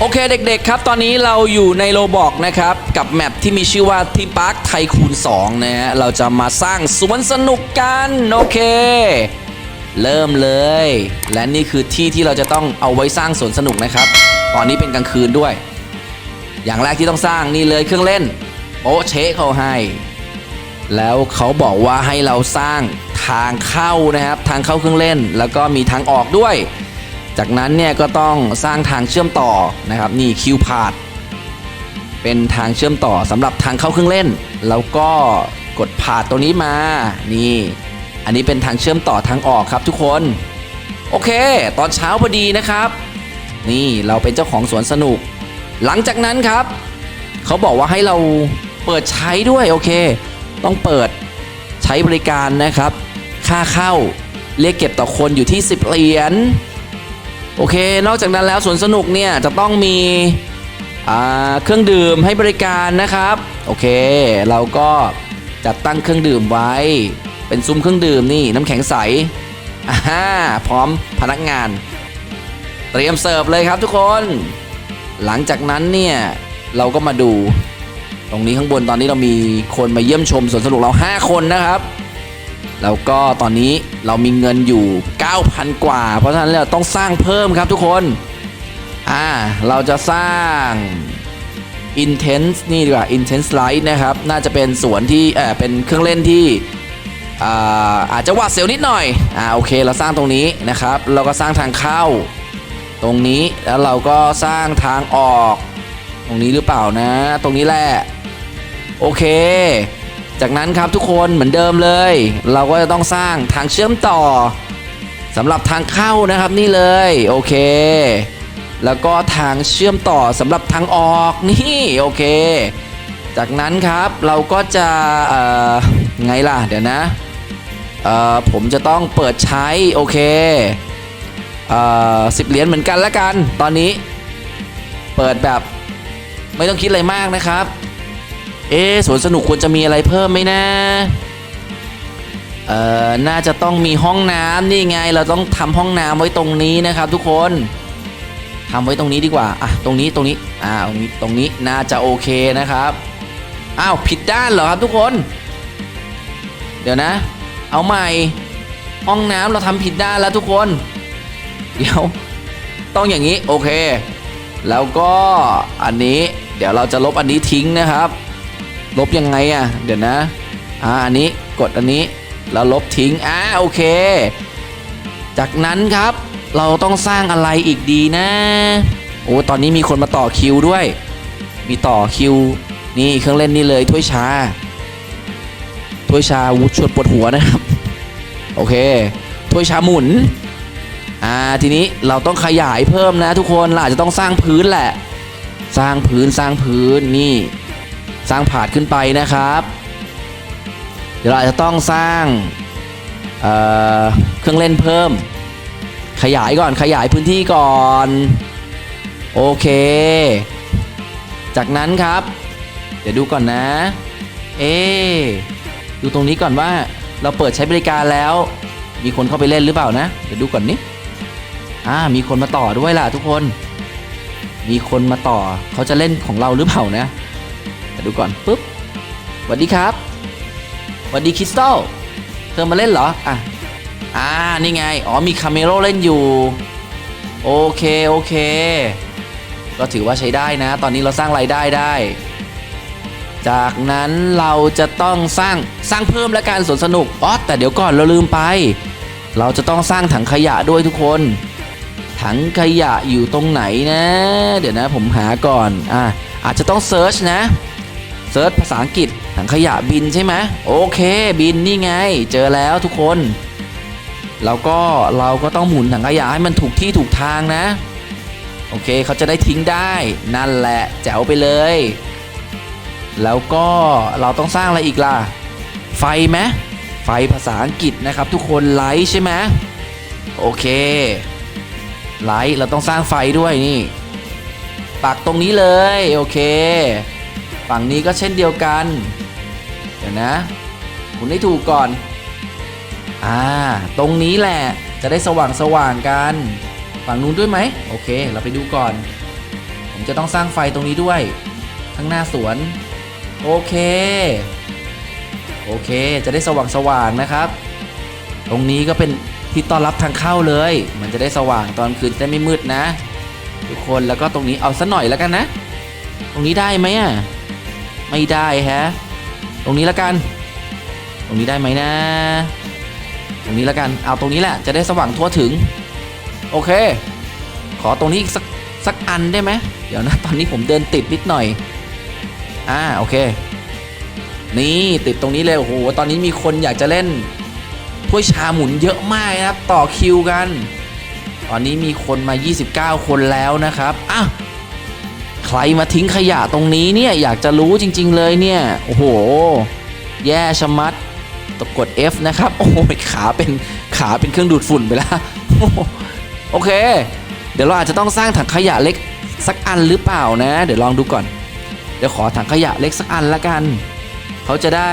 โอเคเด็กๆครับ ตอนนี้เราอยู่ในโลบอกนะครับ กับแมปที่มีชื่อว่าทีมพาร์คไทคูน2นะฮะเราจะมาสร้างสวนสนุกกัน โอเค เริ่มเลย และนี่คือที่ที่เราจะต้องเอาไว้สร้างสวนสนุกนะครับ ตอนนี้เป็นกลางคืนด้วย อย่างแรกที่ต้องสร้างนี่เลยเครื่องเล่นโป๊ะเชเขาให้ แล้วเขาบอกว่าให้เราสร้างทางเข้านะครับ ทางเข้าเครื่องเล่น แล้วก็มีทางออกด้วย จากนั้นเนี่ยก็ต้องสร้างทางเชื่อมต่อนะครับนี่คิวพาดเป็นทางเชื่อมต่อสำหรับทางเข้าเครื่องเล่น แล้วก็กดพาดตัวนี้มานี่อันนี้เป็นทางเชื่อมต่อทางออกครับทุกคน โอเค ตอนเช้าพอดีนะครับ นี่เราเป็นเจ้าของสวนสนุก หลังจากนั้นครับ เขาบอกว่าให้เราเปิดใช้ด้วยโอเค ต้องเปิดใช้บริการนะครับ ค่าเข้าเรียกเก็บต่อคนอยู่ที่ 10 เหรียญ โอเค นอกจากนั้นแล้วสวนสนุกเนี่ยจะต้องมีเครื่องดื่มให้บริการนะครับ โอเค เราก็จัดตั้งเครื่องดื่มไว้ เป็นซุ้มเครื่องดื่มนี่น้ำแข็งใสอ่าพร้อมพนักงาน เตรียมเสิร์ฟเลยครับทุกคน หลังจากนั้นเนี่ยเราก็มาดู ตรงนี้ข้างบนตอนนี้เรามีคนมาเยี่ยมชมสวนสนุกเรา 5 คนนะครับ แล้วก็ตอนนี้เรามีเงินอยู่ 9,000 กว่า เพราะฉะนั้นเราต้องสร้างเพิ่มครับทุกคน อ่า เราจะสร้าง Intense นี่ดีกว่า Intense Light นะครับ น่าจะเป็นสวนที่เออเป็นเครื่องเล่นที่อ่าอาจจะวาดเสียวนิดหน่อย อ่า โอเค เราสร้างตรงนี้นะครับ เราก็สร้างทางเข้า ตรงนี้ แล้วเราก็สร้างทางออก ตรงนี้หรือเปล่านะ ตรงนี้แหละ โอเค จากนั้นครับทุกคนเหมือนเดิมเลย เราก็จะต้องสร้างทางเชื่อมต่อสำหรับทางเข้านะครับนี่เลยโอเค แล้วก็ทางเชื่อมต่อสำหรับทางออกนี่โอเค จากนั้นครับเราก็จะไงล่ะเดี๋ยวนะผมจะต้องเปิดใช้โอเคสิบเหรียญเหมือนกันละกันตอนนี้ เปิดแบบไม่ต้องคิดอะไรมากนะครับ เอ๊สวนสนุกควรจะมีอะไรเพิ่มไหมนะ เอ่อ น่าจะต้องมีห้องน้ำนี่ไง เราต้องทำห้องน้ำไว้ตรงนี้นะครับ ทุกคนทำไว้ตรงนี้ดีกว่า อะ ตรงนี้ ตรงนี้ อ่า ตรงนี้ ตรงนี้ น่าจะโอเคนะครับ อ้าว ผิดด้านเหรอครับทุกคน เดี๋ยวนะ เอาใหม่ ห้องน้ำเราทำผิดด้านแล้วทุกคน เดี๋ยว ต้องอย่างนี้ โอเค แล้วก็ อันนี้ เดี๋ยวเราจะลบอันนี้ทิ้งนะครับ ลบยังไงอะ่ะ เดี๋ยวนะ อ่า อันนี้กดอันนี้ แล้วลบทิ้ง อ่า โอเค จากนั้นครับ เราต้องสร้างอะไรอีกดีนะ โอ้ ตอนนี้มีคนมาต่อคิวด้วย มีต่อคิว นี่เครื่องเล่นนี่เลยถ้วยชา ถ้วยชาวุฒชวนปวดหัวนะครับ โอเค ถ้วยชาหมุน อ่า ทีนี้เราต้องขยายเพิ่มนะทุกคนเราอาจจะต้องสร้างพื้นแหละ สร้างพื้นสร้างพื้นนี่ สร้างผาดขึ้นไปนะครับ เดี๋ยวเราจะต้องสร้างเเครื่องเล่นเพิ่ม ขยายก่อนขยายพื้นที่ก่อน โอเค จากนั้นครับ เดี๋ยวดูก่อนนะ เอดูตรงนี้ก่อนว่าเราเปิดใช้บริการแล้ว มีคนเข้าไปเล่นหรือเปล่านะ เดี๋ยวดูก่อนนิอ่ามีคนมาต่อด้วยล่ะทุกคน มีคนมาต่อเขาจะเล่นของเราหรือเปล่านะ เดี๋ยวดูก่อนปุ๊บสวัสดีครับสวัสดีคริสตัลเธอมาเล่นเหรอ อะ อ่า นี่ไง อ๋อ มีคาเมโรเล่นอยู่ โอเค โอเค ก็ถือว่าใช้ได้นะ ตอนนี้เราสร้างรายได้ได้ จากนั้นเราจะต้องสร้าง สร้างเพิ่มและการสวนสนุก อ๋อ แต่เดี๋ยวก่อนเราลืมไป เราจะต้องสร้างถังขยะด้วยทุกคน ถังขยะอยู่ตรงไหนนะ เดี๋ยวนะผมหาก่อน อะอาจจะต้องเซิร์ชนะ เซิร์ชภาษาอังกฤษถังขยะบินใช่ไหมโอเค บินนี่ไง เจอแล้วทุกคน แล้วก็เราก็ต้องหมุนถังขยะให้มันถูกที่ถูกทางนะ โอเคเขาจะได้ทิ้งได้นั่นแหละแจ๋วไปเลย แล้วก็เราต้องสร้างอะไรอีกล่ะ ไฟไหมไฟภาษาอังกฤษนะครับ ทุกคนไลท์ใช่ไหมโอเคไลท์เราต้องสร้างไฟด้วยนี่ปักตรงนี้เลย โอเค ฝั่งนี้ก็เช่นเดียวกัน เดี๋ยวนะหมุนให้ถูกก่อน อ่า ตรงนี้แหละ จะได้สว่างสว่างกัน ฝั่งนู้นด้วยไหม โอเค เราไปดูก่อน ผมจะต้องสร้างไฟตรงนี้ด้วย ข้างหน้าสวน โอเค โอเค จะได้สว่างสว่างนะครับ ตรงนี้ก็เป็นที่ต้อนรับทางเข้าเลย มันจะได้สว่างตอนคืนจะได้ไม่มืดนะ ทุกคน แล้วก็ตรงนี้เอาสัหน่อยแล้วกันนะ ตรงนี้ได้ไหมอะ ไม่ได้ฮะ ตรงนี้แล้วกัน ตรงนี้ได้ไหมนะ ตรงนี้แล้วกัน เอาตรงนี้แหละ จะได้สว่างทั่วถึง โอเค ขอตรงนี้อีกสักสักอันได้ไหม เดี๋ยวนะ ตอนนี้ผมเดินติดนิดหน่อย อ่า โอเค นี่ติดตรงนี้เลยโอ้โห ตอนนี้มีคนอยากจะเล่นถ้วยชาหมุนเยอะมากนะครับ ต่อคิวกัน ตอนนี้มีคนมา 29 คนแล้วนะครับอะ ใครมาทิ้งขยะตรงนี้เนี่ยอยากจะรู้จริง ๆ เลยเนี่ย โอ้โห แย่ชะมัดตกด F นะครับ โอ้โหขาเป็นขาเป็นเครื่องดูดฝุ่นไปแล้วโอเค เดี๋ยวเราอาจจะต้องสร้างถังขยะเล็กสักอันหรือเปล่านะ เดี๋ยวลองดูก่อน เดี๋ยวขอถังขยะเล็กสักอันละกัน เขาจะได้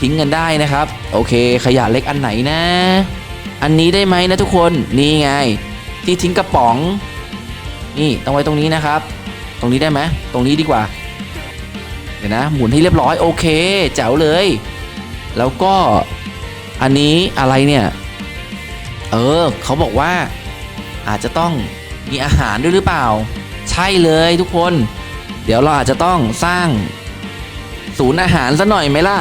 ทิ้งกันได้นะครับ โอเค ขยะเล็กอันไหนนะ อันนี้ได้ไหมนะทุกคน นี่ไง ที่ทิ้งกระป๋อง นี่ต้องไว้ตรงนี้นะครับ รงนี้ได้ไหมตรงนี้ดีกว่า เดี๋ยวนะ หมุนให้เรียบร้อยโอเคแจ๋วเลย แล้วก็อันนี้อะไรเนี่ย เออเขาบอกว่าอาจจะต้องมีอาหารด้วยหรือเปล่า ใช่เลยทุกคน เดี๋ยวเราอาจจะต้องสร้าง ศูนย์อาหารซะหน่อยไหมล่ะ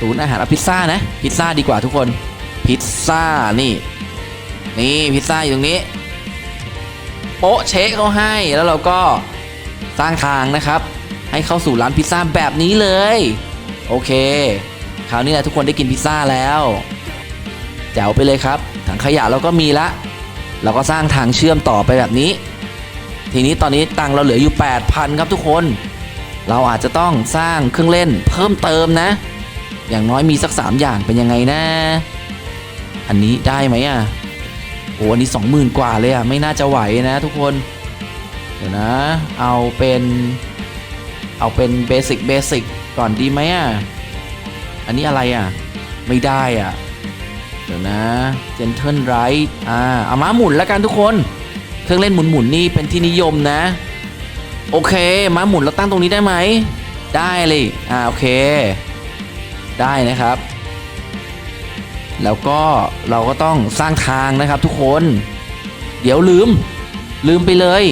ศูนย์อาหารอาพิซซ่านะ พิซซ่าดีกว่าทุกคน พิซซ่านี่ นี่พิซซ่าอยู่ตรงนี้ โป๊ะเชคเขาให้แล้วเราก็สร้างทางนะครับ ให้เข้าสู่ร้านพิซซ่าแบบนี้เลย โอเค คราวนี้แหละทุกคนได้กินพิซซ่าแล้วแจ๋วไปเลยครับ ถังขยะเราก็มีละเราก็สร้างทางเชื่อมต่อไปแบบนี้ ทีนี้ตอนนี้ตังเราเหลืออยู่ 8,000 ครับทุกคน เราอาจจะต้องสร้างเครื่องเล่นเพิ่มเติมนะ อย่างน้อยมีสัก 3 อย่างเป็นยังไงนะ อันนี้ได้ไหมอะ โอ้อันนี้ 20,000 กว่าเลยอะไม่น่าจะไหวนะทุกคน เดี๋ยวนะ เอาเป็น เอาเป็นเบสิกเบสิกก่อนดีไหมอะอันนี้อะไรอะไม่ได้อะเดี๋ยวนะ Gentle Right อ่าเอาม้าหมุนแล้วกันทุกคน เครื่องเล่นหมุนๆนี่เป็นที่นิยมนะ โอเค ม้าหมุนเราตั้งตรงนี้ได้ไหม ได้เลย อ่า โอเค ได้นะครับ แล้วก็เราก็ต้องสร้างทางนะครับทุกคน เดี๋ยวลืม ลืมไปเลย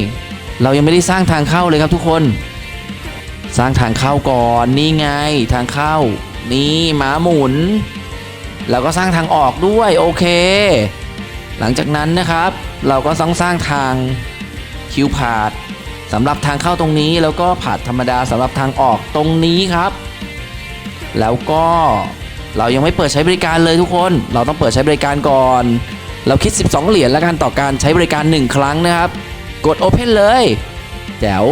เรายังไม่ได้สร้างทางเข้าเลยครับทุกคน สร้างทางเข้าก่อนนี่ไงทางเข้า นี่ม้าหมุน แล้วก็สร้างทางออกด้วยโอเค หลังจากนั้นนะครับ เราก็ต้องสร้างทางคิวพาดสำหรับทางเข้าตรงนี้แล้วก็ผาดธรรมดาสำหรับทางออกตรงนี้ครับ แล้วก็ เรายังไม่เปิดใช้บริการเลยทุกคน เราต้องเปิดใช้บริการก่อน เราคิด 12 เหรียญแล้วกันต่อการใช้บริการ 1 ครั้งนะครับ กด Open เลยแจ๋ว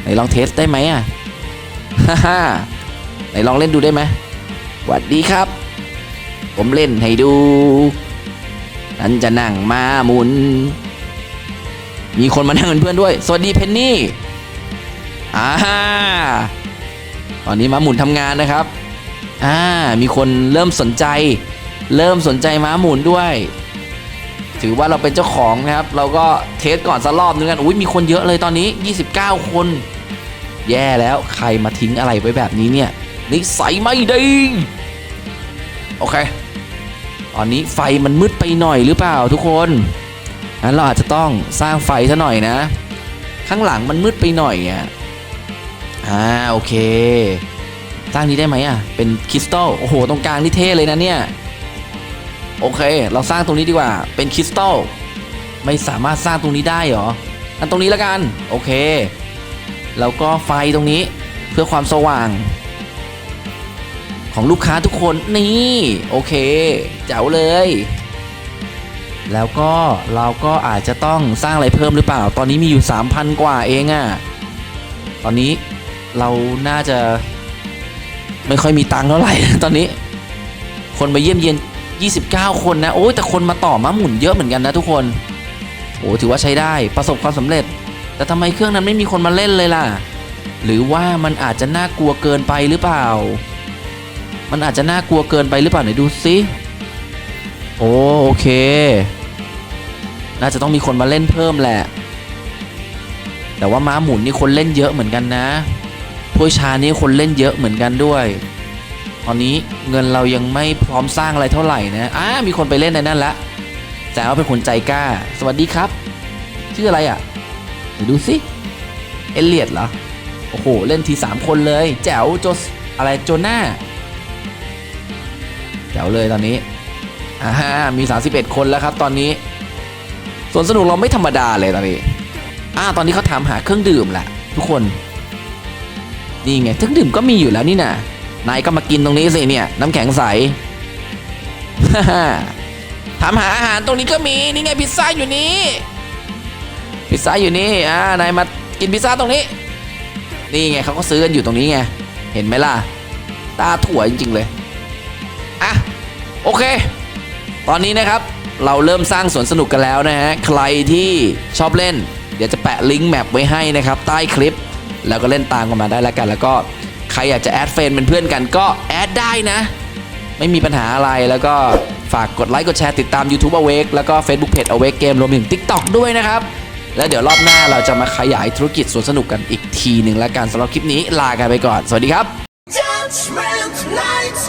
ไหนลองเทสได้ไหมอะฮ่าฮ่าไหนลองเล่นดูได้ไหมสวัสดีครับ ผมเล่นให้ดูฉันจะนั่งมาหมุน มีคนมานั่งเป็นเพื่อนด้วย สวัสดีเพนนี่อ่าตอนนี้ม้าหมุนทำงานนะครับ อ่ามีคนเริ่มสนใจ เริ่มสนใจม้าหมุนด้วย ถือว่าเราเป็นเจ้าของนะครับ เราก็เทสก่อนสักรอบนึงกันอุ้ยมีคนเยอะเลยตอนนี้ 29 คน แย่แล้วใครมาทิ้งอะไรไว้แบบนี้เนี่ยนิสัยไม่ดีโอเคตอนนี้ไฟมันมืดไปหน่อยหรือเปล่าทุกคนงั้นเราอาจจะต้องสร้างไฟซะหน่อยนะ ข้างหลังมันมืดไปหน่อยอะอ่าโอเค สร้างนี้ได้ไหมอะ เป็นคริสตัล โอ้โห ตรงกลางนี่เท่เลยนะเนี่ย โอเค เราสร้างตรงนี้ดีกว่า เป็นคริสตัล ไม่สามารถสร้างตรงนี้ได้หรอ อันตรงนี้แล้วกัน โอเค แล้วก็ไฟตรงนี้เพื่อความสว่าง ของลูกค้าทุกคน นี่ โอเคแจ๋วเลย แล้วก็เราก็อาจจะต้องสร้างอะไรเพิ่มหรือเปล่า ตอนนี้มีอยู่ 3,000 กว่าเองอะ่ะ ตอนนี้เราน่าจะ ไม่ค่อยมีตังค์เท่าไหร่ตอนนี้ คนมาเยี่ยมเยียน 29 คนนะโอ้ยแต่คนมาต่อมาหมุนเยอะเหมือนกันนะทุกคนโอ้ถือว่าใช้ได้ประสบความสำเร็จ แต่ทำไมเครื่องนั้นไม่มีคนมาเล่นเลยล่ะ หรือว่ามันอาจจะน่ากลัวเกินไปหรือเปล่า มันอาจจะน่ากลัวเกินไปหรือเปล่าไหนดูสิโอ้โอเค น่าจะต้องมีคนมาเล่นเพิ่มแหละ แต่ว่าม้าหมุนนี่คนเล่นเยอะเหมือนกันนะ ถ้วยชานี่คนเล่นเยอะเหมือนกันด้วย ตอนนี้เงินเรายังไม่พร้อมสร้างอะไรเท่าไหร่นะอ่ามีคนไปเล่นในนั่นละแต่ว่าเป็นคนใจกล้า สวัสดีครับ ชื่ออะไรอะเดี๋ยวดูสิเอเลียดเหรอ โอ้โห เล่นทีสามคนเลย แจ๋วโจสอะไรโจน่าแจ๋วเลยตอนนี้อ่ามี 31 คนแล้วครับตอนนี้ส่วนสนุกเราไม่ธรรมดาเลยตอนนี้อ่าตอนนี้เขาถามหาเครื่องดื่มแหละทุกคน นี่ไงเครื่องดื่มก็มีอยู่แล้วนี่นะนายก็มากินตรงนี้สิเนี่ย น้ำแข็งใสถามหาอาหารตรงนี้ก็มีนี่ไงพิซซ่าอยู่นี่พิซซ่าอยู่นี่อ่านายมากินพิซซ่าตรงนี้ นี่ไงเขาก็ซื้อกันอยู่ตรงนี้ไงเห็นไหมล่ะ ตาถั่วจริง ๆ เลยอะโอเค ตอนนี้นะครับเราเริ่มสร้างสวนสนุกกันแล้วนะฮะใครที่ชอบเล่น เดี๋ยวจะแปะลิงก์แมปไว้ให้นะครับ ใต้คลิป แล้วก็เล่นตามกันมาได้แล้วกัน แล้วก็ใครอยากจะแอดเฟนเป็นเพื่อนกันก็แอดได้นะ ไม่มีปัญหาอะไรแล้วก็ฝากกดไลค์กดแชร์ติดตาม YouTube Awake แล้วก็ Facebook Page Awake Game รวมถึง TikTok ด้วยนะครับ แล้วเดี๋ยวรอบหน้าเราจะมาขยายธุรกิจสวนสนุกกันอีกทีหนึ่งแล้วกันสำหรับคลิปนี้ลากันไปก่อน สวัสดีครับ Judgment lights